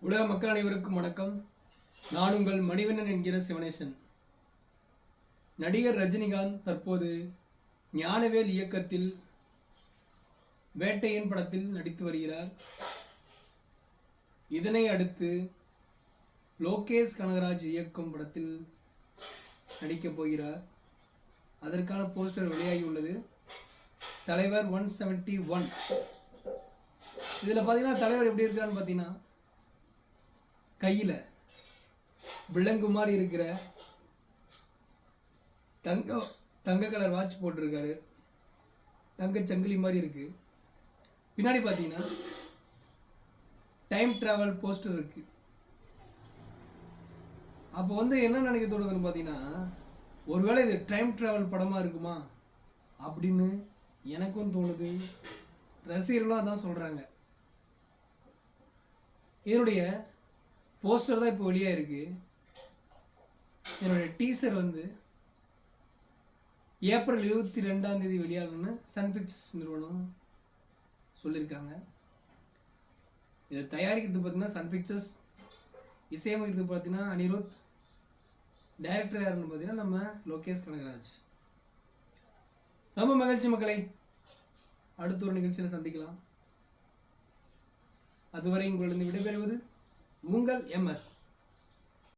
உலக மக்கள் அனைவருக்கும் வணக்கம். நான் உங்கள் மணிவண்ணன் என்கிற சிவனேசன். நடிகர் ரஜினிகாந்த் தற்போது ஞானவேல் இயக்கத்தில் வேட்டையன் படத்தில் நடித்து வருகிறார். இதனை அடுத்து லோகேஷ் கனகராஜ் இயக்கும் படத்தில் நடிக்கப் போகிறார். அதற்கான போஸ்டர் வெளியாகி உள்ளது. தலைவர் ஒன் செவன்ட்டி ஒன். இதில் பார்த்தீங்கன்னா தலைவர் எப்படி இருக்கான்னு பார்த்தீங்கன்னா கையில். விலங்கு மாதிரி இருக்கிற தங்க தங்க கலர் வாட்ச் போட்டிருக்காரு. தங்க சங்கிலி மாதிரி இருக்கு. பின்னாடி பார்த்தீங்கன்னா டைம் டிராவல் போஸ்டர் இருக்கு. அப்போ வந்து என்ன நினைக்க தோணுதுன்னு பார்த்தீங்கன்னா ஒருவேளை இது டைம் டிராவல் படமாக இருக்குமா? அப்படின்னு எனக்கும் தோணுது. ரசிகர்களும் அதான் சொல்கிறாங்க இதனுடைய போஸ்டர் தான் இப்போ வெளியாக இருக்கு. என்னுடைய டீசர் வந்து ஏப்ரல் இருபத்தி ரெண்டாம் தேதி வெளியாகும்னு சன்பிக்ஸ் நிறுவனம் சொல்லியிருக்காங்க. இதை தயாரிக்கிறது பார்த்தீங்கன்னா சன் பிக்சர்ஸ் இசையமைக்கிறது பார்த்தீங்கன்னா அனிருத் டைரக்டர் யாருன்னு பார்த்தீங்கன்னா நம்ம லோகேஷ் கனகராஜ். ரொம்ப மகிழ்ச்சி மக்களை. அடுத்த ஒரு நிகழ்ச்சியில் சந்திக்கலாம். அதுவரை உங்களிடம் விடைபெறுவது உங்கள் எம்எஸ்